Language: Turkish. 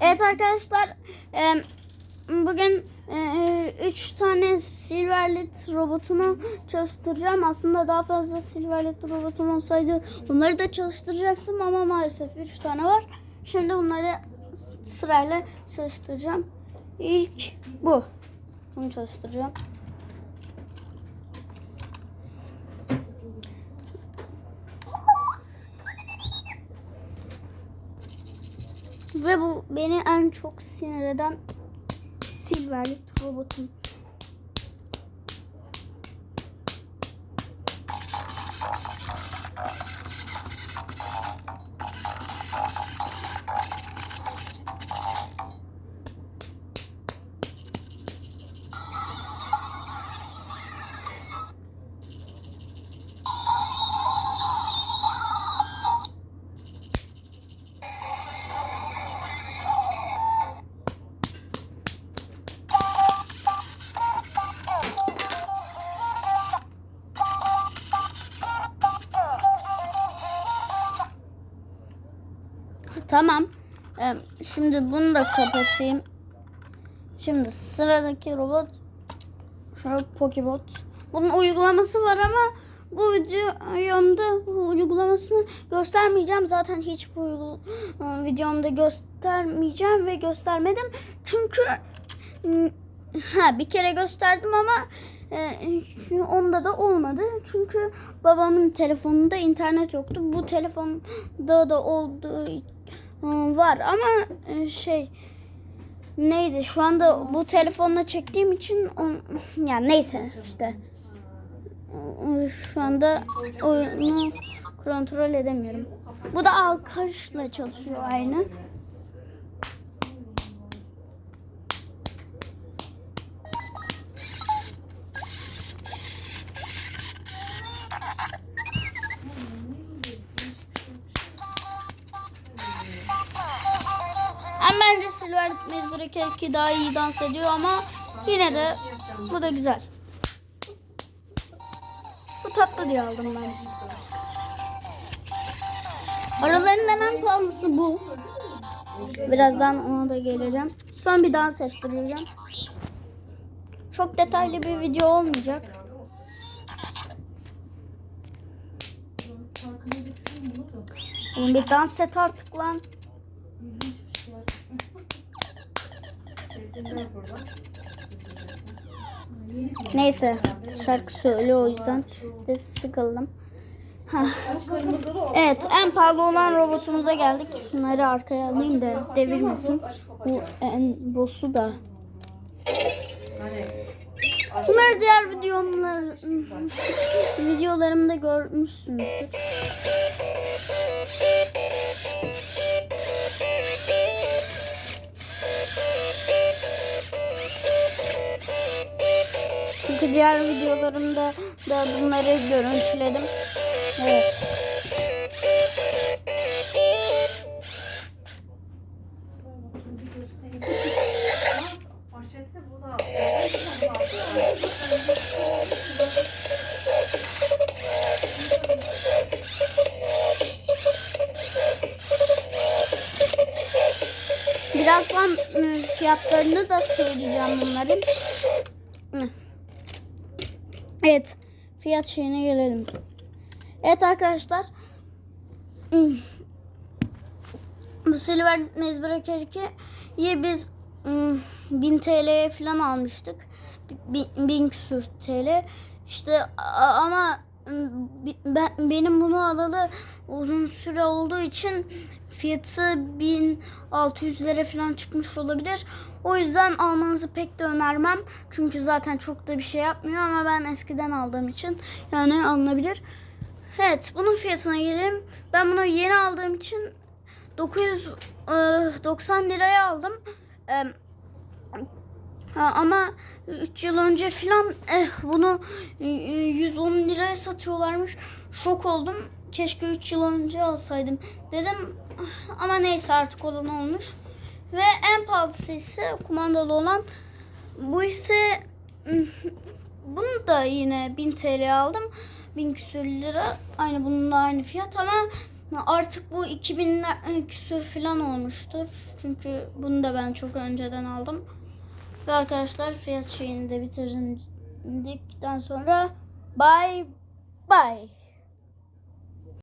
Evet arkadaşlar e, bugün 3 tane Silverlit robotumu çalıştıracağım. Aslında daha fazla Silverlit robotum olsaydı onları da çalıştıracaktım ama maalesef 3 tane var. Şimdi bunları sırayla çalıştıracağım. İlk bu. Bunu çalıştıracağım. Ve bu beni en çok sinir eden Silverlit robotum. Tamam. Ee, Şimdi bunu da kapatayım. Şimdi sıradaki robot şöyle Pokebot. Bunun uygulaması var ama bu videomda uygulamasını göstermeyeceğim. Zaten hiç bu e, videomda göstermeyeceğim ve göstermedim. Çünkü ha bir kere gösterdim ama e, onda da olmadı. Çünkü babamın telefonunda internet yoktu. Bu telefonda da olduğu e, var ama e, şey neydi şu anda bu telefonla çektiğim için on, yani neyse işte şu anda oyunu kontrol edemiyorum. Bu da arkadaşla çalışıyor aynı. Ama bence Silver Mezbure ki daha iyi dans ediyor ama yine de bu da güzel. Bu tatlı diye aldım ben. Aralarından en pahalısı bu. Birazdan ona da geleceğim. Son bir dans ettireceğim. Çok detaylı bir video olmayacak. Bir dans et artık lan. Neyse şarkı söylüyor o yüzden de sıkıldım. Evet en pahalı olan robotumuza geldik. Şunları arkaya alayım da devirmesin. Bu en boss'u da. Bunları diğer videomlar, videolarımda görmüşsünüzdür. Diğer videolarımda da bunları görüntüledim. Evet. Birazdan ıı, fiyatlarını da söyleyeceğim bunların. Evet. Fiyat şeyine gelelim. Evet arkadaşlar. Hı. Bu Silver Nezbreaker 2'yi biz ıı, 1000 TL'ye falan almıştık. Bi- 1000 küsür TL. İşte ama ben, benim bunu alalı uzun süre olduğu için fiyatı 1600 lira falan çıkmış olabilir. O yüzden almanızı pek de önermem. Çünkü zaten çok da bir şey yapmıyor ama ben eskiden aldığım için yani alınabilir. Evet bunun fiyatına gelelim. Ben bunu yeni aldığım için 990 liraya aldım. Ama 3 yıl önce filan eh, bunu e, 110 liraya satıyorlarmış. Şok oldum. Keşke 3 yıl önce alsaydım dedim. Ama neyse artık olan olmuş. Ve en pahalısı ise kumandalı olan. Bu ise bunu da yine 1000 TL aldım. 1000 küsür lira. Aynı bunun da aynı fiyat ama Artık bu 2000 küsür falan olmuştur. Çünkü bunu da ben çok önceden aldım. Ve arkadaşlar fiyat şeyini de bitirdikten sonra bye bye.